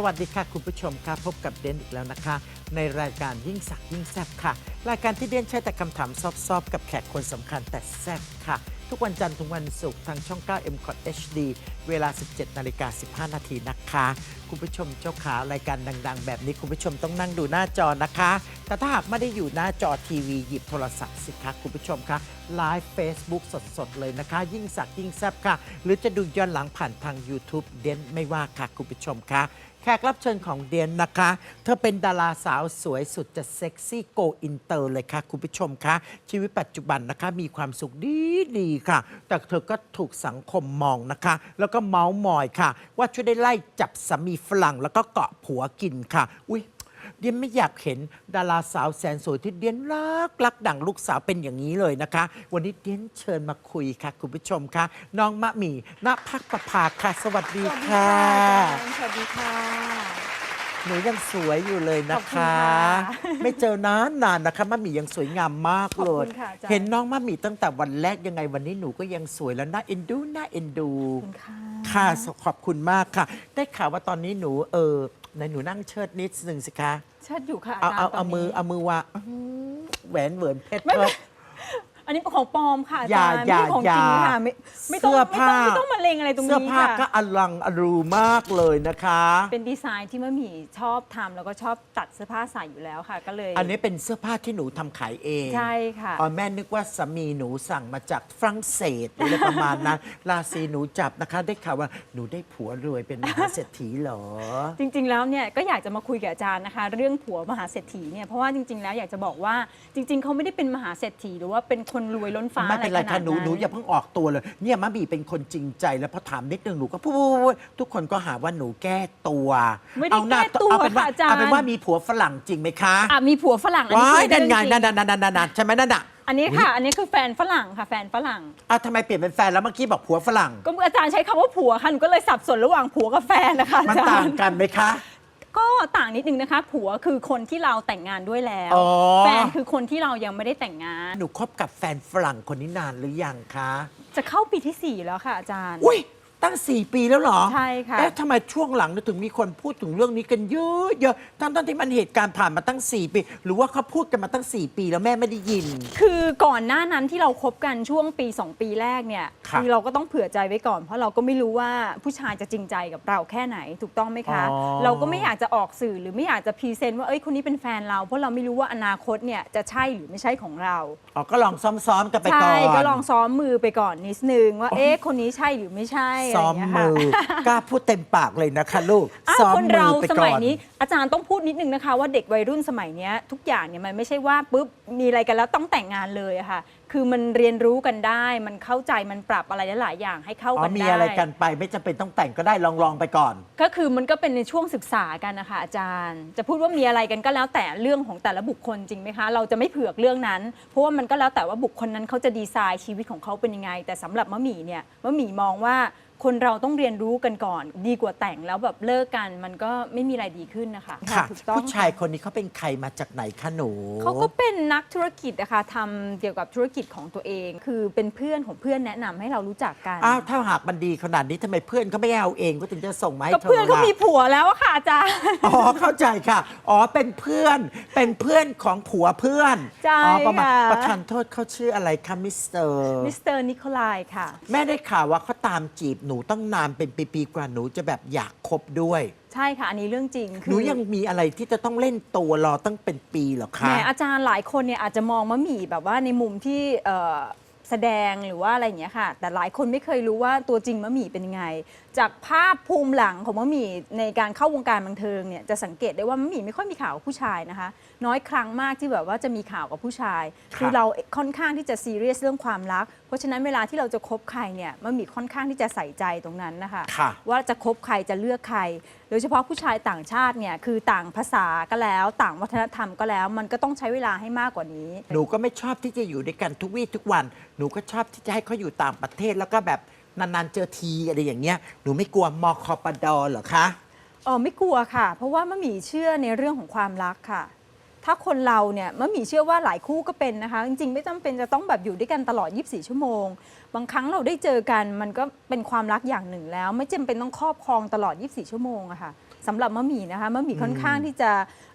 สวัสดีค่ะคุณผู้ชมค่ะพบกับเดนอีกแล้วนะคะ ในรายการยิ่งสักยิ่งแซบค่ะ รายการที่เดนใช้แต่คำถามซอบๆ กับแขกคนสำคัญแต่แซบค่ะ ทุกวันจันทร์ถึงวันศุกร์ทางช่อง 9 m c o t HD เวลา 17นาฬิกา15 นาทีนะคะ คุณผู้ชมเจ้าขารายการดัง ๆ แบบนี้คุณผู้ชมต้องนั่งดูหน้าจอนะคะ แต่ถ้าหากไม่ได้อยู่หน้าจอทีวีหยิบโทรศัพท์สิคะคุณผู้ชมคะไลฟ์ Facebook สด ๆ เลยนะคะ ยิ่งสักยิ่งแซบค่ะ หรือจะดูย้อนหลังผ่านทาง YouTube เดนไม่ว่าค่ะคุณผู้ชมคะ แขกรับเชิญของเดียนนะคะ เธอเป็นดาราสาวสวยสุดจะเซ็กซี่โกอินเตอร์เลยค่ะ คุณผู้ชมคะ ชีวิตปัจจุบันนะคะ มีความสุขดีดีค่ะ แต่เธอก็ถูกสังคมมองนะคะ แล้วก็เมาส์มอยค่ะ ว่าช่วยได้ไล่จับสามีฝรั่งแล้วก็เกาะผัวกินค่ะ อุ้ย เดียนไม่อยากเห็นดาราสาวแสนสวยที่เดียนรักรักดังลูกสาวเป็นอย่างนี้เลยนะคะ วันนี้เดียนเชิญมาคุยค่ะ คุณผู้ชมค่ะ น้องมะหมี่ณพักประภาค่ะ สวัสดีค่ะ สวัสดีค่ะหนูยังสวยอยู่เลยนะขอบคุณคะค่ะไม่เจอนานนานๆนะคะมะหมี่ยังสวยงามมากเลยขอบคุณค่ะอาจารย์เห็นน้องมะหมี่ตั้งแต่วันแรกยังไงวันนี้หนูก็ยังสวยแล้วน่าเอ็นดูน่าเอ็นดูขอบคุณค่ะค่ะขอบคุณมากค่ะ ได้ข่าวว่าตอนนี้หนูเออ ในหนูนั่งเชิดนิดนึงสิคะ เชิดอยู่ค่ะเอาจรย์เอาตเอานนี้มือเอามือวางอื้อหือแหวนเหวินเพชรไม่เพิไม่บ อันนี้เป็นของปลอมค่ะอาอย่าจารย์อย่าไม่ใช่ของอย่าจริงค่ะไม่ไม่ต้องเสื้อไม่ผ้าต้องไม่ต้องมาเลงอะไรตรงเสื้อนี้ผ้าค่ะ ก็อลังอรูมากเลยนะคะ เป็นดีไซน์ที่มะหมี่ชอบทำแล้วก็ชอบตัดเสื้อผ้าใส่อยู่แล้วค่ะ ก็เลยอันนี้เป็นเสื้อผ้าที่หนูทำขายเองใช่ค่ะ อ๋อแม่นึกว่าสามีหนูสั่งมาจากฝรั่งเศสหรืออะไรประมาณนั้น ราศีหนูจับนะคะ ได้ข่าวว่าหนูได้ผัวรวยเป็นมหาเศรษฐีเหรอ จริงๆ แล้วเนี่ยก็อยากจะมาคุยกับอาจารย์นะคะ เรื่องผัวมหาเศรษฐีเนี่ยเพราะว่าจริงๆ แล้วอยากจะบอกว่าจริง ๆเขาไม่ได้เป็นมหาเศรษฐีหรือว่าเป็นคนรวยล้นฟ้าไม่เป็นไรอะขค่ะนาดหนูหนูอย่าเพิ่งออกตัวเลย เนี่ยมะบีเป็นคนจริงใจแล้วพอถามนิดนึงหนูก็พูดทุกคนก็หาว่าหนูแก้ตัวไม่ได้เอาหน้าแก้ตัวเอาเป็นว่าค่ะอาจารย์ เอาเป็นว่ามีผัวฝรั่งจริงไหมคะอะมีผัวฝรั่งอันนี้ว้ายคือนั่นไงเรื่องจรินั่นนั่นนั่นนั่นนั่นใช่ไหมนั่นน่ะอันนี้ค่ะ อันนี้คือแฟนฝรั่งค่ะ แฟนฝรั่ง อะทำไมเปลี่ยนเป็นแฟนแล้วเมื่อกี้บอกผัวฝรั่ง ก็อาจารย์ใช้คำว่าผัวค่ะหนูก็เลยสับสนระหว่างผัวกับแฟนนะคะมันอาจาต่ารงย์ กันไหมคะ ก็ต่างนิดนึงนะคะ ผัวคือคนที่เราแต่งงานด้วยแล้ว อ๋อ แฟนคือคนที่เรายังไม่ได้แต่งงาน หนูคบกับแฟนฝรั่งคนนี้นานหรือยังคะ จะเข้าปีที่ 4 แล้วค่ะอาจารย์ อุ้ย ตั้ง 4 ปีแล้วเหรอ ใช่ค่ะ เอ๊ะทำไมช่วงหลังเนี่ยถึงมีคนพูดถึงเรื่องนี้กันเยอะเยอะทั้งทั้งที่มันเหตุการณ์ผ่านมาตั้ง 4 ปี หรือว่าเขาพูดกันมาตั้ง 4 ปีแล้วแม่ไม่ได้ยิน คือก่อนหน้านั้นที่เราคบกันช่วงปี 2 ปีแรกเนี่ยครับอเราก็ต้องเผื่อใจไว้ก่อน เพราะเราก็ไม่รู้ว่าผู้ชายจะจริงใจกับเราแค่ไหนถูกต้องไหมคะ อ๋อ เราก็ไม่อยากจะออกสื่อหรือไม่อยากจะพรีเซนต์ว่าเอ้ยคนนี้เป็นแฟนเราเพราะเราไม่รู้ว่าอนาคตเนี่ยจะใช่หรือไม่ใช่ของเรา อ๋อก็ลองซ้อมๆกันไปก่อใช่น ก็ลองซ้อมมือไปก่อนนิดนึงว่าเอ๊ะคนนี้ใช่หรือไม่ใช่อะไรซ้ออมย่างเงี้ยมืค่ะอกล้าพูดเต็มปากเลยนะคะลูกอ้าวซ้อมคนมืเราอไปสก่มัอยนนี้ อาจารย์ต้องพูดนิดนึงนะคะ ว่าเด็กวัยรุ่นสมัยเนี้ยทุกอย่างเนี่ยมันไม่ใช่ว่าปุ๊บมีอะไรกันแล้วต้องแต่งงานเลยอะค่ะ คือมันเรียนรู้กันได้ มันเข้าใจมันปรับอะไรหลายๆอย่างให้เข้าอ๋อกันมีได้อะไรกันไปไม่จำเป็นต้องแต่งก็ได้ลองลองๆไปก่อน ก็คือมันก็เป็นในช่วงศึกษากันนะคะอาจารย์ จะพูดว่ามีอะไรกันก็แล้วแต่เรื่องของแต่ละบุคคลจริงไหมคะ เราจะไม่เผือกเรื่องนั้น เพราะว่ามันก็แล้วแต่ว่าบุคคลนั้นเขาจะดีไซน์ชีวิตของเขาเป็นยังไง แต่สำหรับมะหมี่เนี่ยมะหมี่มองว่า คนเราต้องเรียนรู้กันก่อน ดีกว่าแต่งแล้วแบบเลิกกันมันก็ไม่มีอะไรดีขึ้นนะคะค่ะ ถูกต้องผู้ชายคนนี้เขาเป็นใครมาจากไหนคะหนู เขาก็เป็นนักธุรกิจนะคะทำเกี่ยวกับธุรกิจของตัวเอง คือเป็นเพื่อนของเพื่อนแนะนำให้เรารู้จักกันอ้าวถ้าหากมันดีขนาดนี้ทำไมเพื่อนเขาไม่เอาเองก็ถึงจะส่งมาให้ก็เธอเพื่อนเขาล่ะ มีผัวแล้วอะค่ะอาจารย์ อ๋อเข้าใจค่ะ อ๋อเป็นเพื่อนเป็นเพื่อนของผัวเพื่อนใช่อ๋อประมาณค่ะ ประทานโทษเขาชื่ออะไรคะมิสเตอร์มิสเตอร์นิโคลายค่ะ แม่ได้ข่าวว่าเขาตามจีบหนูตั้งนานเป็นปีๆกว่าหนูจะแบบอยากคบด้วย ใช่ค่ะ อันนี้เรื่องจริงหนูยังมีอะไรที่จะต้องเล่นตัวรอตั้งเป็นปีเหรอแหคะมอาจารย์หลายคนเนี่ยอาจจะมองมะหมี่แบบว่าในมุมที่เอ่อแสดงหรือว่าอะไรอย่างเงี้ยค่ะ แต่หลายคนไม่เคยรู้ว่าตัวจริงมะหมี่เป็นยังไง จจากภาพภูมิหลังของมะหมี่ในการเข้าวงการบันเทิงเนี่ยจะสังเกตได้ว่ามะหมี่ไม่ค่อยมีข่าวกับผู้ชายนะคะ น้อยครั้งมากที่แบบว่าจะมีข่าวกับผู้ชายคือเราค่อนข้างที่จะซีเรียสเรื่องความรัก เพราะฉะนั้นเวลาที่เราจะคบใครเนี่ยมะหมี่ค่อนข้างที่จะใส่ใจตรงนั้นนะคะ ค่ะ ว่าจะคบใครจะเลือกใคร โดยเฉพาะผู้ชายต่างชาติเนี่ยคือต่างภาษาก็แล้วต่างวัฒนธรรมก็แล้ว มันก็ต้องใช้เวลาให้มากกว่านี้ หนูก็ไม่ชอบที่จะอยู่ด้วยกันทุกวี่ทุกวัน หนูก็ชอบที่จะให้เขาอยู่ต่างประเทศแล้วก็แบบ นานๆเจอทีอะไรอย่างเงี้ยหนูไม่กลัวมอคอปดอเหรอคะอ๋อไม่กลัวค่ะ เพราะว่ามะหมี่เชื่อในเรื่องของความรักค่ะ ถ้าคนเราเนี่ยมะหมี่เชื่อว่าหลายคู่ก็เป็นนะคะ จริงๆ ไม่จำเป็นจะต้องแบบอยู่ด้วยกันตลอด 24 ชั่วโมง บางครั้งเราได้เจอกันมันก็เป็นความรักอย่างหนึ่งแล้ว ไม่จำเป็นต้องครอบครองตลอด 24 ชั่วโมงอะค่ะสำหรับมะหมี่นะคะมะหมี่ค่อนข้างที่จะ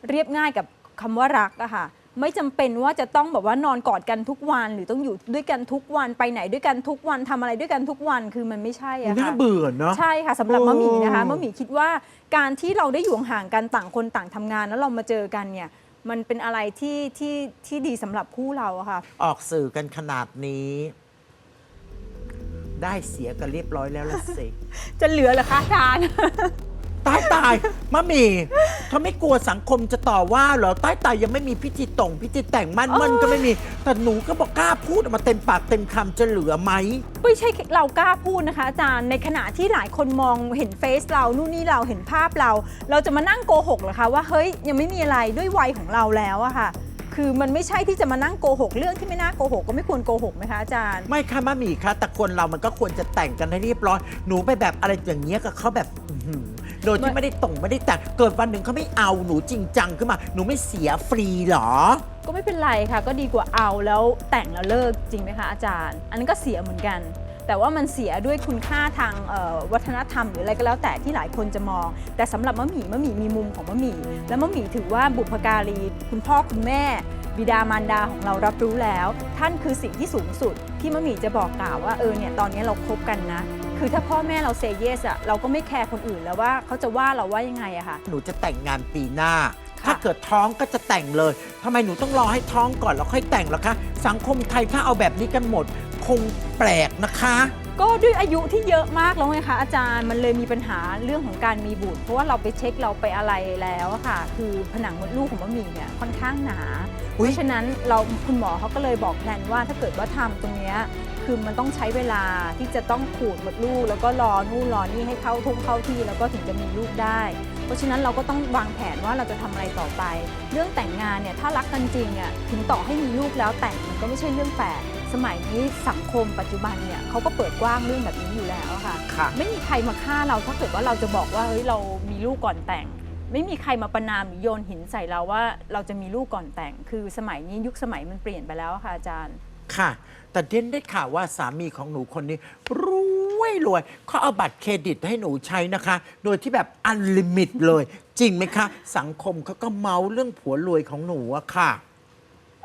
เรียบง่ายกับคำว่ารักอะค่ะ ไม่จำเป็นว่าจะต้องแบบว่านอนกอดกันทุกวัน หรือต้องอยู่ด้วยกันทุกวันไปไหนด้วยกันทุกวันทำอะไรด้วยกันทุกวันคือมันไม่ใช่อะน่าค่ะเบื่อเนาะใช่ค่ะสำหรับมะหมี่นะคะโอ้มะหมี่คิดว่าการที่เราได้อยู่ห่างกันต่างคนต่างทำงานแล้วเรามาเจอกันเนี่ยมันเป็นอะไรที่ที่ที่ดีสำหรับคู่เราอะค่ะ ออกสื่อกันขนาดนี้ ได้เสียกันเรียบร้อยแล้วละสิ จะเหลือเหรอคะอาจารย์ ตายตายมะหมี่เธอไม่กลัวสังคมจะต่อว่าเหรอใต้ตายยังไม่มีพิธีต่งพิธีแต่งมั่นเออมันก็ไม่มี แต่หนูก็บอกกล้าพูดออกมาเต็มปากเต็มคำจะเหลือไหม ไม่ใช่เรากล้าพูดนะคะอาจารย์ในขณะที่หลายคนมองเห็นเฟซเรานู่นนี่เราเห็นภาพเรา เราจะมานั่งโกหกเหรอคะว่าเฮ้ยยังไม่มีอะไรด้วยวัยของเราแล้วอะค่ะ คือมันไม่ใช่ที่จะมานั่งโกหกเรื่องที่ไม่น่าโกหกก็ไม่ควรโกหกไหมคะอาจารย์ ไม่ค่ะมะหมี่คะแต่คนเรามันก็ควรจะแต่งกันให้เรียบร้อย หนูไปแบบอะไรอย่างเงี้ยกับเขาแบบอื้อหือ โดยที่ไม่ไม่ได้ต่งไม่ได้แต่งเกิดวันหนึ่งเขาไม่เอาหนูจริงจังขึ้นมา หนูไม่เสียฟรีเหรอ ก็ไม่เป็นไรค่ะ ก็ดีกว่าเอาแล้วแต่งแล้วเลิกจริงไหมคะอาจารย์ อันนั้นก็เสียเหมือนกัน แต่ว่ามันเสียด้วยคุณค่าทางเอ่อวัฒนธรรม หรืออะไรก็แล้วแต่ที่หลายคนจะมอง แต่สำหรับมะหมี่มะหมี่มีมุมของมะหมี่และมะหมี่ถือว่าบุพการี คุณพ่อคุณแม่บิดามารดาของเรารับรู้แล้ว ท่านคือสิ่งที่สูงสุด ที่มะหมี่จะบอกกล่าวว่าเออเนี่ยตอนนี้เราคบกันนะคือถ้าพ่อแม่เราเซเยสอะเราก็ไม่แคร์คนอื่นแล้วว่าเขาจะว่าเราว่ายังไงอะค่ะ หนูจะแต่งงานปีหน้าค่ะถ้าเกิดท้องก็จะแต่งเลยทำไมหนูต้องรอให้ท้องก่อนแล้วค่อยแต่งล่ะคะ สังคมไทยถ้าเอาแบบนี้กันหมด คงแปลกนะคะ ก็ด้วยอายุที่เยอะมากแล้วไงคะอาจารย์มันเลยมีปัญหาเรื่องของการมีบุตร เพราะว่าเราไปเช็คเราไปอะไรแล้วอะค่ะ คือผนังมดลูกของมะหมี่เนี่ยค่อนข้างหนา เพอุ๊ย ราะฉะนั้นเราคุณหมอเขาก็เลยบอกแพลนว่าถ้าเกิดว่าทำตรงเนี้ย คือมันต้องใช้เวลาที่จะต้องขูดมดลูก แล้วก็รอนู่นรอนี่ให้เข้าทุ่งเข้าที่ แล้วก็ถึงจะมีลูกได้ เพราะฉะนั้นเราก็ต้องวางแผนว่าเราจะทำอะไรต่อไป เรื่องแต่งงานเนี่ยถ้ารักกันจริงอะถึงต่อให้มีลูกแล้วแต่งมันก็ไม่ใช่เรื่องแปลกสมัยนี้สังคมปัจจุบันเนี่ยเขาก็เปิดกว้างเรื่องแบบนี้อยู่แล้วอะค่ะค่ะไม่มีใครมาฆ่าเราถ้าเกิดว่าเราจะบอกว่าเฮ้ยเรามีลูกก่อนแต่งไม่มีใครมาประนามหรือโยนหินใส่เราว่าเราจะมีลูกก่อนแต่ง คือสมัยนี้ยุคสมัยมันเปลี่ยนไปแล้วอะค่ะอาจารย์ ค่ะ แต่เด่นได้ข่าวว่าสามีของหนูคนนี้รวยรวยเขาเอาบัตรเครดิตให้หนูใช้นะคะ โดยที่แบบอันลิมิตเลย จริงไหมคะ สังคมเขาก็เมาเรื่องผัวรวยของหนูอะค่ะ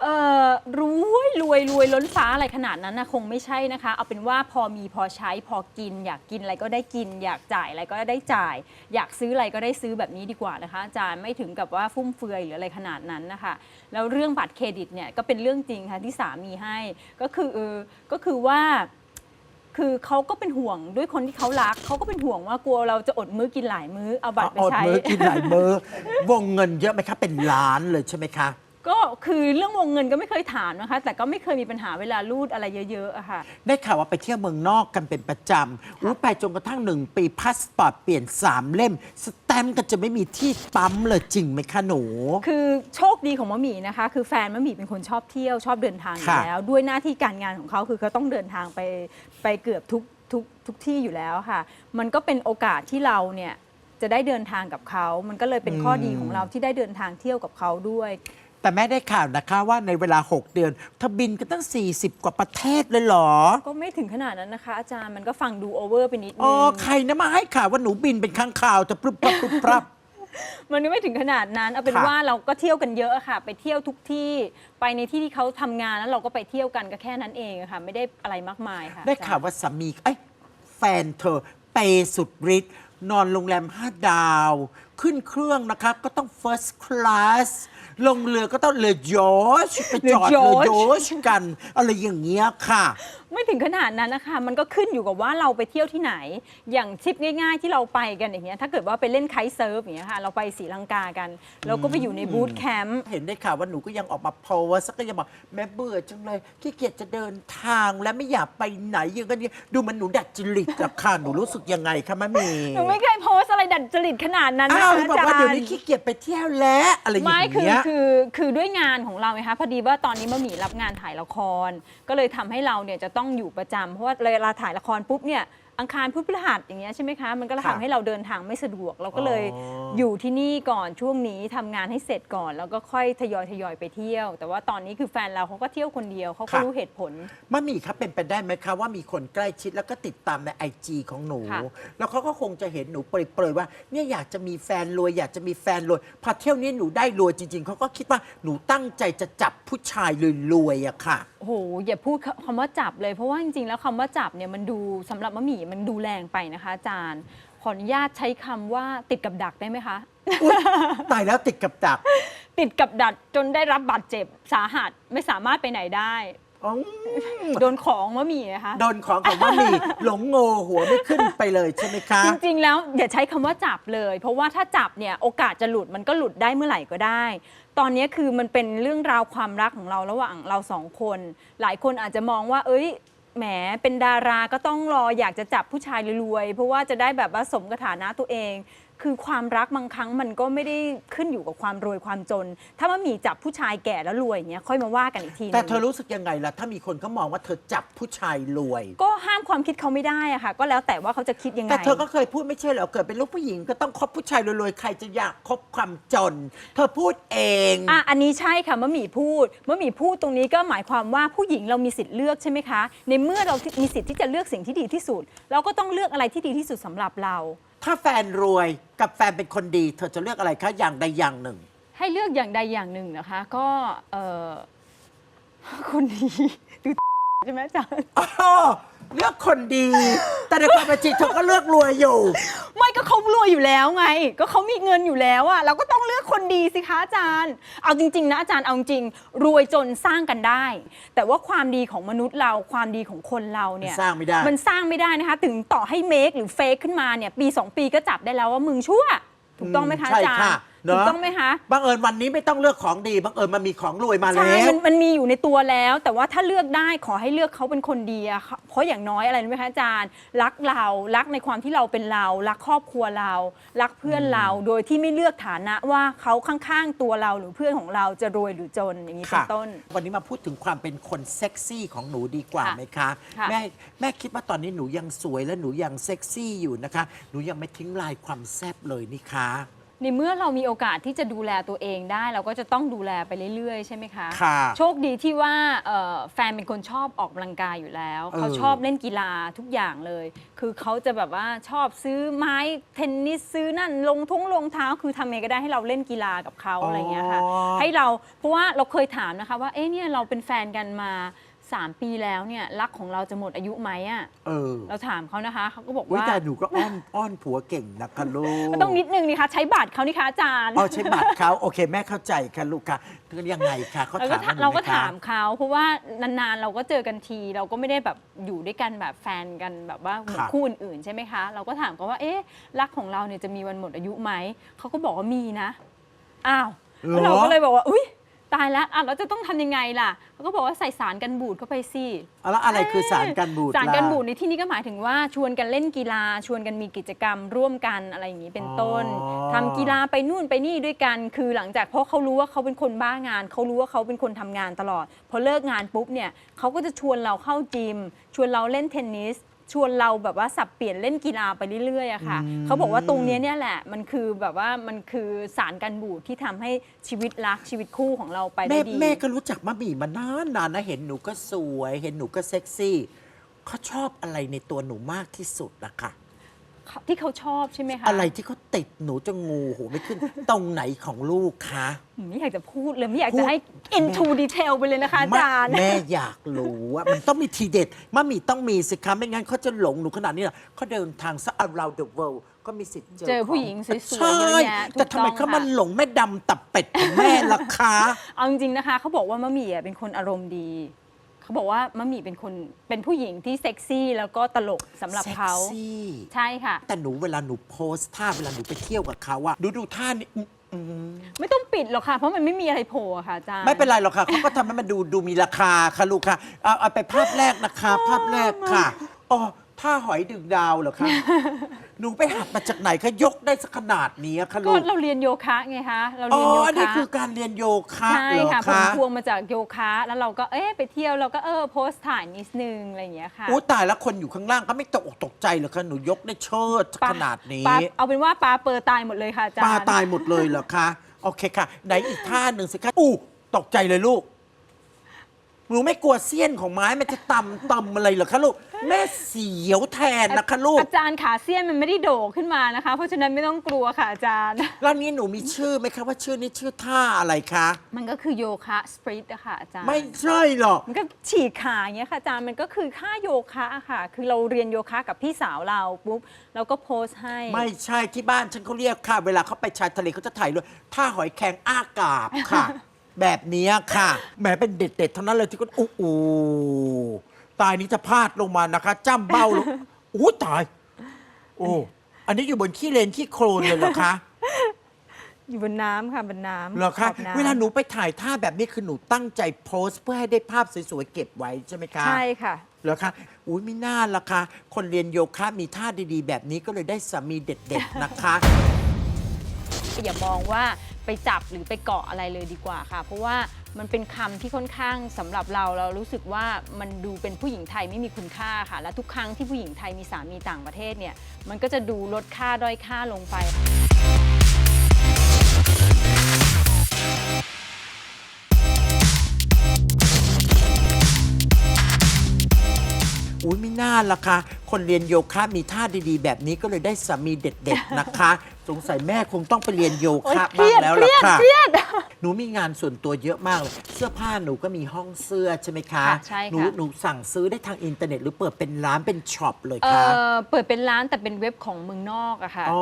เอ่อรวยรวยรวยล้นฟ้าอะไรขนาดนั้นนะคงไม่ใช่นะคะ เอาเป็นว่าพอมีพอใช้พอกิน อยากกินอะไรก็ได้กิน อยากจ่ายอะไรก็ได้จ่าย อยากซื้ออะไรก็ได้ซื้อแบบนี้ดีกว่านะคะอาจารย์ไม่ถึงกับว่าฟุ่มเฟือยหรืออะไรขนาดนั้นนะคะแล้วเรื่องบัตรเครดิตเนี่ยก็เป็นเรื่องจริงค่ะที่สามีให้ก็คือเออก็คือว่าคือเขาก็เป็นห่วงด้วยคนที่เขารัก เขาก็เป็นห่วงว่ากลัวเราจะอดมื้อกินหลายมื้อเอาบัตรไปอดใช้ มือกินหลายมือวงเงินเยอะไหมคะเป็นล้านเลยใช่ไหมคะ ก็คือเรื่องวงเงินก็ไม่เคยถามนะคะ แต่ก็ไม่เคยมีปัญหาเวลารูดอะไรเยอะๆอะค่ะ ได้ข่าวว่าไปเที่ยวเมืองนอกกันเป็นประจำอู้ไปจนกระทั่งหนึ่งปีพาสปอร์ตเปลี่ยน3เล่ม สแตมป์ก็จะไม่มีที่ปั๊มเลยจริงไหมคะหนู คือโชคดีของมะหมี่นะคะ คือแฟนมะหมี่เป็นคนชอบเที่ยวชอบเดินทางอยู่ค่ะ แล้ว ด้วยหน้าที่การงานของเขาคือเขาต้องเดินทางไปไปเกือบทุกทุกทุกที่อยู่แล้วค่ะ มันก็เป็นโอกาสที่เราเนี่ยจะได้เดินทางกับเขา มันก็เลยเป็นข้อดีของเราที่ได้เดินทางเที่ยวกับเขาด้วย แต่แม่ได้ข่าวนะคะว่าในเวลา 6 เดือนเธอบินกันตั้ง 40 กว่าประเทศเลยเหรอ ก็ไม่ถึงขนาดนั้นนะคะ อาจารย์มันก็ฟังดูโอเวอร์ไปนิดนึอ๋อ ง ใครนะมาให้ข่าวว่าหนูบินเป็นข้างข่าวจะปรุบปรับปรุบปรับ มันไม่ถึงขนาดนั้น เอาเป็นค่ะ ว่าเราก็เที่ยวกันเยอะค่ะ ไปเที่ยวทุกที่ ไปในที่ที่เขาทำงานแล้วเราก็ไปเที่ยวกันก็แค่นั้นเองอะค่ะ ไม่ได้อะไรมากมายค่ะได้ข่าวว่าสามีเอ้ยแฟนเธอเปย์สุดฤทธิ์นอนโรงแรม5ดาว ขึ้นเครื่องนะคะ ก็ต้อง first class ลงเรือก็ต้องเรือจอชไปจอดเรือเรือ George จอชกัน อะไรอย่างเงี้ยค่ะไม่ถึงขนาดนั้นนะคะ มันก็ขึ้นอยู่กับว่าเราไปเที่ยวที่ไหน อย่างทริปง่าย ๆ ที่เราไปกันอย่างเงี้ย ถ้าเกิดว่าไปเล่นไคท์เซิร์ฟอย่างเงี้ยค่ะ เราไปศรีลังกากัน เราก็ไปอยู่ในบูธแคมป์เห็นได้ข่าวว่าหนูก็ยังออกมาโพสต์ก็ยังบอกแม่เบื่อจังเลยขี้เกียจจะเดินทางและไม่อยากไปไหนอย่างนี้ดูมันหนูดัดจริตอะค่ะหนูรู้สึกยังไงคะแม่เมย์หนูไม่เคยโพสต์อะไรดัดจริตขนาดนั้นนะอ้าวคะบอกอาว่าจารเดี๋ยวนี้ย์ ขี้เกียจไปเที่ยวแล้วอะไรอย่างไม่คือเงี้ย คือคือด้วยงานของเราไงคะพอดีว่าตอนนี้มะหมี่รับงานถ่ายละคร ก็เลยทำให้เราเนี่ยจะต้องอยู่ประจำเพราะว่าเวลาถ่ายละครปุ๊บเนี่ยอังคารพุธพฤหัสอย่างเงี้ยใช่ไหมคะมันก็ค่ะทำให้เราเดินทางไม่สะดวก เราก็เลยอ๋อออยู่ที่นี่ก่อนช่วงนี้ทำงานให้เสร็จก่อน แล้วก็ค่อยทยอยทยอยไปเที่ยว แต่ว่าตอนนี้คือแฟนเราเขาก็เที่ยวคนเดียวเขาก็รู้เหตุผลมะหมี่ครับเป็นไปได้ไหมคะว่ามีคนใกล้ชิดแล้วก็ติดตามในไอจของหนู ค่ะ แล้วเขาก็คงจะเห็นหนูเปรยๆว่าเนี่ยอยากจะมีแฟนรวยอยากจะมีแฟนรวยพอเที่ยวนี้หนูได้รวยจริง ๆเขาก็คิดว่าหนูตั้งใจจะจับผู้ชายรวยๆอะค่ะโอ้โหอย่าพูดคำว่าจับเลยเพราะว่าจริงๆแล้วคำว่าจับเนี่ยมันดูสำหรับมะหมี่มันดูแรงไปนะคะ อาจารย์ ขออนุญาตใช้คำว่าติดกับดักได้ไหมคะ อุ๊ยตายแล้วติดกับดัก ติดกับดักจนได้รับบาดเจ็บสาหัสไม่สามารถไปไหนได้ อ๋อโดนของมะหมี่นะคะโดนของของมะหมี่หลงโง่หัวไม่ขึ้นไปเลยใช่ไหมคะ จริงๆแล้วอย่าใช้คำว่าจับเลย เพราะว่าถ้าจับเนี่ยโอกาสจะหลุดมันก็หลุดได้เมื่อไหร่ก็ได้ ตอนนี้คือมันเป็นเรื่องราวความรักของเราระหว่างเราสองคน หลายคนอาจจะมองว่า เอ้ยแหมเป็นดาราก็ต้องรออยากจะจับผู้ชายรวยๆเพราะว่าจะได้แบบว่าสมกับฐานะตัวเอง คือความรักบางครั้งมันก็ไม่ได้ขึ้นอยู่กับความรวยความจน ถ้ามันมีจับผู้ชายแก่แล้วรวยอย่างเงี้ยค่อยมาว่ากันอีกทีนึงแต่เธอรู้สึกยังไงล่ะ ถ้ามีคนเขามองว่าเธอจับผู้ชายรวย ก็ห้ามความคิดเขาไม่ได้อะค่ะ ก็แล้วแต่ว่าเขาจะคิดยังไง แต่เธอก็เคยพูดไม่ใช่เหรอเกิดเป็นลูกผู้หญิงก็ต้องคบผู้ชายรวยๆใครจะอยากคบความจน เธอพูดเองอะอันนี้ใช่ค่ะมะหมี่พูดมะหมี่พูดตรงนี้ก็หมายความว่าผู้หญิงเรามีสิทธิ์เลือกใช่ไหมคะ ในเมื่อเรามีสิทธิ์ที่จะเลือกสิ่งที่ดีที่สุด เราก็ต้องเลือกอะไรที่ดีที่สุดสำหรับเรา ถ้าแฟนรวยกับแฟนเป็นคนดี เธอจะเลือกอะไรคะอย่างใดอย่างหนึ่ง ให้เลือกอย่างใดอย่างหนึ่งนะคะ ก็เออคนดีดูใช่ไหมอาจ๊ะอ๋อ เลือกคนดี แต่ในความเป็นจริงเธอก็เลือกรวยอยู่ ไม่ก็เขารวยอยู่แล้วไง ก็เขามีเงินอยู่แล้วอะเราก็ต้องเลือกคนดีสิคะอาจารย์ เอาจริง ๆ นะอาจารย์เอาจริงรวยจนสร้างกันได้ แต่ว่าความดีของมนุษย์เราความดีของคนเราเนี่ยมันสร้างไม่ได้ มันสร้างไม่ได้นะคะ ถึงต่อให้เมคหรือเฟกขึ้นมาเนี่ยปี 2 ปีก็จับได้แล้วว่ามึงชั่ว ถูกต้องไหมคะใช่อาจารค่ะย์เนอะถูกต้องไหมคะ บังเอิญวันนี้ไม่ต้องเลือกของดีบังเอิญมันมีของรวยมาใช่ แล้ว มันมันมีอยู่ในตัวแล้ว แต่ว่าถ้าเลือกได้ขอให้เลือกเขาเป็นคนดีอะค่ะเพราะอย่างน้อยอะไรรู้ไหมคะอาจารย์ รักเรารักในความที่เราเป็นเรา รักครอบครัวเรา รักเพื่อนเราโดยที่ไม่เลือกฐานะว่าเขาข้างๆตัวเราหรือเพื่อนของเราจะรวยหรือจนอย่างนี้เป็นค่ะต้น วันนี้มาพูดถึงความเป็นคนเซ็กซี่ของหนูดีกว่าค่ะไหมคะ ค่ะ แม่แม่คิดว่าตอนนี้หนูยังสวยและหนูยังเซ็กซี่อยู่นะคะ หนูยังไม่ทิ้งลายความแซ่บเลยนี่คะ ในเมื่อเรามีโอกาสที่จะดูแลตัวเองได้ เราก็จะต้องดูแลไปเรื่อยๆ ใช่ไหมคะ ค่ะ โชคดีที่ว่าเอ่อแฟนเป็นคนชอบออกกำลังกายอยู่แล้ว เออ เขาชอบเล่นกีฬาทุกอย่างเลย คือเขาจะแบบว่าชอบซื้อไม้เทนนิสซื้อนั่นลงทุ่งรองเท้าคือทำไงก็ได้ให้เราเล่นกีฬากับเขาอะไรเงี้ยค่ะ ให้เราเพราะว่าเราเคยถามนะคะว่าเอ๊ะเนี่ยเราเป็นแฟนกันมา 3 ปีแล้วเนี่ยรักของเราจะหมดอายุไหมอะเออเราถามเขานะคะเขาก็บอกวิว่าแต่หนูก็อ้อนอ้อนผัวเก่งนะคะลูกก็ต้องนิดนึงนี่คะใช้บัตรเขานี่คะอาจารย์อ๋อใช้บัตรเขาโอเคแม่เข้าใจค่ะลูกค่ะยังไงคะเขาเราก็ถามถาว่หนูเราก็ไหคะถามเขาเพราะว่านานๆเราก็เจอกันที เราก็ไม่ได้แบบอยู่ด้วยกันแบบแฟนกันแบบว่าเหมือนคู่อื่นๆใช่ไหมคะ เราก็ถามเขาว่าเอ๊ะรักของเราเนี่ยจะมีวันหมดอายุไหมเขาก็บอกว่ามีนะอ้าวแล้วเราก็เลยบอกว่าอุ้ย ตายแล้วอะเราจะต้องทำยังไงล่ะเขาก็บอกว่าใส่สารกันบูดเข้าไปสิ เอาแล้วอะไรคือสารกันบูดสารกันล่ะ บูดในที่นี้ก็หมายถึงว่าชวนกันเล่นกีฬา ชวนกันมีกิจกรรมร่วมกันอะไรอย่างนี้เป็นต้นอ๋อ ทำกีฬาไปนู่นไปนี่ด้วยกัน คือหลังจากเพราะเขารู้ว่าเขาเป็นคนบ้างานเขารู้ว่าเขาเป็นคนทำงานตลอด พอเลิกงานปุ๊บเนี่ยเขาก็จะชวนเราเข้าจิม ชวนเราเล่นเทนนิส ชวนเราแบบว่าสับเปลี่ยนเล่นกีฬาไปเรื่อยๆอะค่ะเขาบอกว่าตรงเนี้ยเนี่ยแหละมันคือแบบว่ามันคือสารกันบูดที่ทำให้ชีวิตรักชีวิตคู่ของเราไปแม่ได้ดี แม่ก็รู้จักมะหมี่มานานนานนะเห็นหนูก็สวย เห็นหนูก็เซ็กซี่เขาชอบอะไรในตัวหนูมากที่สุดนะคะ ที่เขาชอบใช่ไหมคะอะไรที่เขาติดหนูจะงูหัวไม่ขึ้น ตรงไหนของลูกคะไม่อยากจะพูดเลยไม่อยากพูจะด ให้ into detail ไปเลยนะคะอาจารย์ แม่อยากรู้ว่า มันต้องมีทีเด็ดมะหมี่ต้องมีสิคะไม่งั้นเขาจะหลงหนูขนาดนี้หรอเขาเดินทางซะ around the world ก็มีสิทธิ์เจอเจอของผู้หญิงสวยๆใช่เยอะแยะแต่ทำไมถูกต้องเขามาค่ะ หลงแม่ดำตับเป็ดของแม่ล่ะคะ เอาจริงๆนะคะเขาบอกว่ามะหมี่อะเป็นคนอารมณ์ดี เขาบอกว่ามะหมี่เป็นคนเป็นผู้หญิงที่เซ็กซี่แล้วก็ตลกสำหรับเขาซ็กซี่ใช่ค่ะ แต่หนูเวลาหนูโพสต์ท่าเวลาหนูไปเที่ยวกับเขาอะดูดูท่านี่อืมอืมไม่ต้องปิดหรอกค่ะ เพราะมันไม่มีอะไรโผล่อะค่ะอาจารย์ ไม่เป็นไรหรอกค่ะเขาก็ทำให้มันดูดูมีราคาค่ะลูกค่ะเอาเอาไปภาพแรกนะคะ ภาพแรกค่ะอ๋อ ท่าหอยดึงดาวเหรอคะ หนูไปหัดมาจากไหนคะยกได้สักขนาดนี้คะก็ลูกเราเรียนโยคะไงคะ เราอ๋อเรียนโยอันนี่คะคือการเรียนโยคะใช่เหรอค่ะผลคะพวงมาจากโยคะแล้วเราก็เอ๊ะไปเที่ยวเราก็เออโพสต์ถ่ายนิดนึงอะไรอย่างเงี้ยค่ะ อู้ตายแล้วคนอยู่ข้างล่างก็ไม่ตกอกตกใจเหรอคะหนูยกได้เชิดปลขนาดนี้ ปลเอาเป็นว่าปลาเปอร์ตายหมดเลยค่ะอาจารปย์ลาตายหมดเลยเหรอคะ โอเคค่ะ ไหนอีกท่าหนึ่งสิคะอู้ตกใจเลยลูก หนูไม่กลัวเสี้ยนของไม้มันจะตำตำอะไรเหรอคะลูกแม่เสียวแทนนะคะลูก อาจารย์ขาเซียนมันไม่ได้โดดขึ้นมานะคะ เพราะฉะนั้นไม่ต้องกลัวค่ะอาจารย์ แล้วนี้หนูมีชื่อไหมคะว่าชื่อนี้ชื่อท่าอะไรคะ มันก็คือโยคะสปริตอะค่ะอาจารย์ ไม่ใช่หรอก มันก็ฉีกขาอย่างเงี้ยค่ะอาจารย์มันก็คือค่าโยคะอะค่ะ คือเราเรียนโยคะกับพี่สาวเราปุ๊บเราก็โพสต์ให้ ไม่ใช่ที่บ้านฉันเขาเรียกค่ะ เวลาเขาไปชายทะเลเขาจะถ่ายด้วยท่าหอยแครงอ้ากาบค่ะ แบบเนี้ยค่ะแหมเป็นเด็ดๆเท่านั้นเลยที่ก็โอ้โหตายนี้จะพลาดลงมานะคะจ้ำเบ้าลงโอ้ตาย โอ้อันนี้อยู่บนขี้เลนขี้โคลนเลยเหรอคะอยู่บนน้ำค่ะบนน้ำเหรอคะขอบน้ำเวลาหนูไปถ่ายท่าแบบนี้คือหนูตั้งใจโพสต์เพื่อให้ได้ภาพสวยๆเก็บไว้ใช่ไหมคะใช่ค่ะ เหรอคะอุ้ยไม่น่าละคะคนเรียนโยคะมีท่าดีๆ แบบนี้ก็เลยได้สามีเด็ดๆนะคะ อย่ามองว่าไปจับหรือไปเกาะอะไรเลยดีกว่าค่ะ เพราะว่ามันเป็นคำที่ค่อนข้างสำหรับเราเรารู้สึกว่ามันดูเป็นผู้หญิงไทยไม่มีคุณค่าค่ะ และทุกครั้งที่ผู้หญิงไทยมีสามีต่างประเทศเนี่ยมันก็จะดูลดค่าด้อยค่าลงไปอุ้ยไม่น่าละคะ คนเรียนโยคะมีท่าดีๆ แบบนี้ก็เลยได้สามีเด็ดๆนะคะ สงสัยแม่คงต้องไปเรียนโยคะโอ๊บ้ายงเครียดแล้วเครีล่ะยดค่ะเครียดหนูมีงานส่วนตัวเยอะมากเลยเสื้อผ้าหนูก็มีห้องเสื้อใช่ไหมคะค่ะใช่ค่ะ หนูหนูสั่งซื้อได้ทางอินเทอร์เน็ตหรือเปิดเป็นร้านเป็นช็อปเลยเอคะอเปิดเป็นร้านแต่เป็นเว็บของเมืองนอกอะค่ะ อ๋อ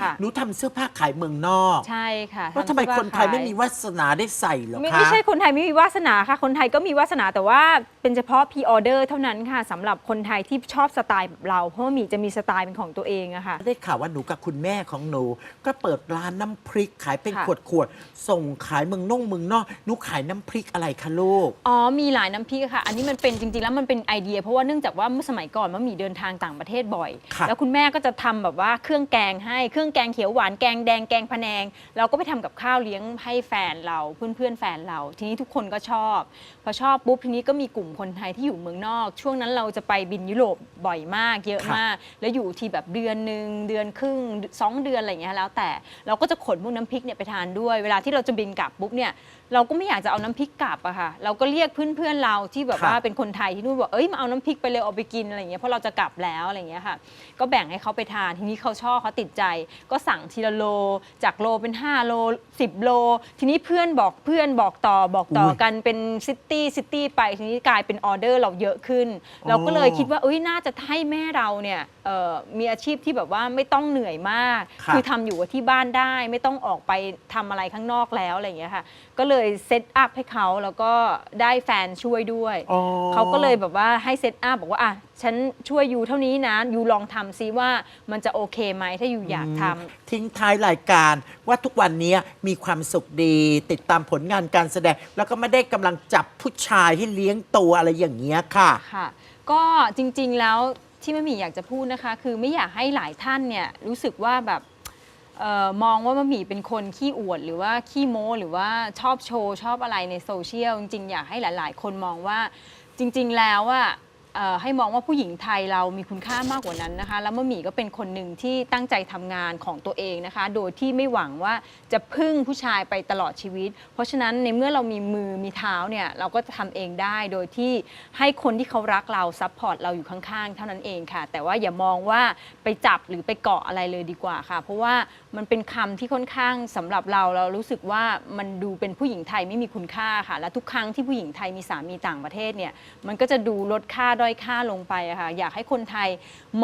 ค่ะ หนูทำเสื้อผ้าขายเมืองนอกใช่ค่ะแล้วทำไมเสื้อผ้าคนไทยไม่ขายมีวาสนาได้ใส่เหรอไม่คะไม่ใช่คนไทยไม่มีวาสนาค่ะ คนไทยก็มีวาสนาแต่ว่าเป็นเฉพาะพ r ออเดอร์เท่านั้นค่ะสำหรับคนไทยที่ชอบสไตล์แบบเรา เพราะว่าหมีจะมีสไตล์เป็นของตัวเองอะค่ะ ได้ข่าวว่าหนูกับคุณแม่ของหนู ก็เปิดร้านน้ำพริกขายเป็นค่ะ ขวดขวดๆส่งขายเมืองน่งเมืองนอกหนูขายน้ำพริกอะไรคะลูก อ๋อ มีหลายน้ำพริกค่ะ อันนี้มันเป็นจริงๆ แล้วมันเป็นไอเดีย เพราะว่าเนื่องจากว่าเมื่อสมัยก่อนมันมีเดินทางต่างประเทศบ่อย ค่ะ แล้วคุณแม่ก็จะทำแบบว่าเครื่องแกงให้ เครื่องแกงเขียวหวาน แกงแดง แกงพะแนง เราก็ไปทำกับข้าวเลี้ยงให้แฟนเรา เพื่อนๆ แฟนเรา ทีนี้ทุกคนก็ชอบ พอชอบปุ๊บทีนี้ก็มีกลุ่มคนไทยที่อยู่เมืองนอก ช่วงนั้นเราจะไปบินยุโรปบ่อยมากเยอะค่ะมาก แล้วอยู่ทีแบบเดือนหนึ่งเดือนครึ่งสองเดือนอะไรอย่างเงี้ยแล้วแต่เราก็จะขนพวกน้ำพริกเนี่ยไปทานด้วย เวลาที่เราจะบินกลับปุ๊บเนี่ย เราก็ไม่อยากจะเอาน้ำพริกกลับอะค่ะ เราก็เรียกเพื่อนๆเราที่แบบค่ะว่าเป็นคนไทยที่นู่นบอกเอ้ยมาเอาน้ำพริกไปเลยเอาไปกินอะไรอย่างเงี้ยเพราะเราจะกลับแล้วอะไรอย่างเงี้ยค่ะ ก็แบ่งให้เขาไปทานทีนี้เขาชอบเขาติดใจ ก็สั่งทีละโล จากโลเป็น 5 โล 10 โล ทีนี้เพื่อนบอกเพื่อนบอกต่อบอกต่ออุ๊ยกันเป็นซิตี้ซิตี้ไปทีนี้กลายเป็นออเดอร์เราเยอะขึ้น เราก็เลยคิดว่าเอ้ยน่าจะให้แม่เราเนี่ยเอ่อมีอาชีพที่แบบว่าไม่ต้องเหนื่อยมากค่ะอทำอยู่กับที่บ้านได้ ไม่ต้องออกไปทำอะไรข้างนอกแล้วอะไรอย่างเงี้ยค่ะก็เลยเซตอัพให้เขาแล้วก็ได้แฟนช่วยด้วย อ๋อ เขาก็เลยแบบว่าให้เซตอัพบอกว่าอะฉันช่วยยูเท่านี้นะยูลองทำซิว่ามันจะโอเคไหมถ้ายูอยากทำ ทิ้งท้ายรายการว่าทุกวันนี้มีความสุขดี ติดตามผลงานการแสดง แล้วก็ไม่ได้กำลังจับผู้ชายให้เลี้ยงตัวอะไรอย่างเงี้ยค่ะ ค่ะ ก็จริงๆแล้วที่มะหมี่อยากจะพูดนะคะ คือไม่อยากให้หลายท่านเนี่ยรู้สึกว่าแบบ เออมองว่ามะหมี่เป็นคนขี้อวดหรือว่าขี้โม้หรือว่าชอบโชว์ชอบอะไรในโซเชียลจริงๆ อยากให้หลาย ๆ คนมองว่าจริง ๆ แล้วอะ เอ่อให้มองว่าผู้หญิงไทยเรามีคุณค่ามากกว่านั้นนะคะ แล้วมะหมี่ก็เป็นคนหนึ่งที่ตั้งใจทำงานของตัวเองนะคะ โดยที่ไม่หวังว่าจะพึ่งผู้ชายไปตลอดชีวิต เพราะฉะนั้นในเมื่อเรามีมือมีเท้าเนี่ยเราก็จะทำเองได้โดยที่ให้คนที่เขารักเราซัพพอร์ตเราอยู่ข้างๆ เท่านั้นเองค่ะ แต่ว่าอย่ามองว่าไปจับหรือไปเกาะอะไรเลยดีกว่าค่ะ เพราะว่ามันเป็นคำที่ค่อนข้างสำหรับเราเรารู้สึกว่ามันดูเป็นผู้หญิงไทยไม่มีคุณค่าค่ะ และทุกครั้งที่ผู้หญิงไทยมีสามีต่างประเทศเนี่ยมันก็จะดูลดค่าด้อยค่าลงไปอะค่ะอยากให้คนไทย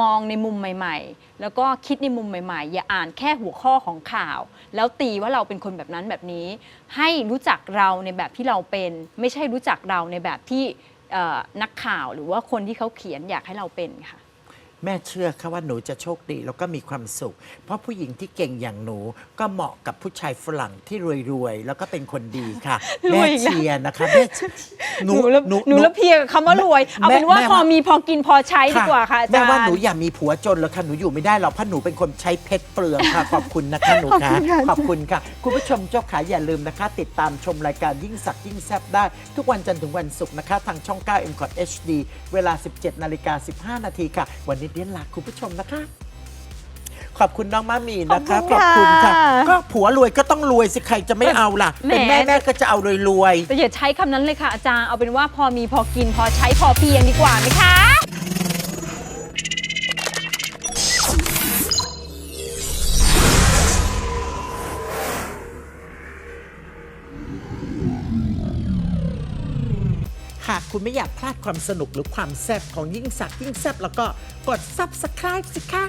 มองในมุมใหม่ ๆ แล้วก็คิดในมุมใหม่ ๆ อย่าอ่านแค่หัวข้อของข่าว แล้วตีว่าเราเป็นคนแบบนั้นแบบนี้ ให้รู้จักเราในแบบที่เราเป็น ไม่ใช่รู้จักเราในแบบที่นักข่าวหรือว่าคนที่เขาเขียนอยากให้เราเป็นค่ะ แม่เชื่อค่ะว่าหนูจะโชคดีแล้วก็มีความสุข เพราะผู้หญิงที่เก่งอย่างหนูก็เหมาะกับผู้ชายฝรั่งที่รวยๆ แล้วก็เป็นคนดีค่ะ รแม่วยอีกแล้ว เชียร์นะคะแม่หนูหนูแล้วหนูแล้วเพลียกับคำว่ารวย เอาเป็นว่าแม่พอมีพอกินพอใช้ดีกว่าค่ะอาจารย์ แม่ว่าหนูอย่ามีผัวจนแล้วค่ะหนูอยู่ไม่ได้หรอกเพราะหนูเป็นคนใช้เพชรเปลืองค่ะ ขอบคุณนะคะหนูคะขอบคุณค่ะ คุณผู้ชมเจ้าขาอย่าลืมนะคะ ติดตามชมรายการยิ่งสักยิ่งแซบได้ ทุกวันจันทร์ถึงวันศุกร์นะคะ ทางช่อง 9 m c o t HD เวลา 17นาฬิกา15นาทีค่ะ วันนี้เดียนลาคุณผู้ชมนะคะ ขอบคุณน้องมามีนะคะขอบคุณค่ะ ก็ผัวรวยก็ต้องรวยสิใครจะไม่เอาล่ะแหมเป็นแม่แม่ก็จะเอารวยๆแต่อย่าใช้คำนั้นเลยค่ะอาจารย์เอาเป็นว่าพอมีพอกินพอใช้พอเพียงดีกว่าไหมคะ คุณไม่อยากพลาดความสนุกหรือความแซ่บของยิ่งสักยิ่งแซ่บแล้วก็กด subscribe สิคะ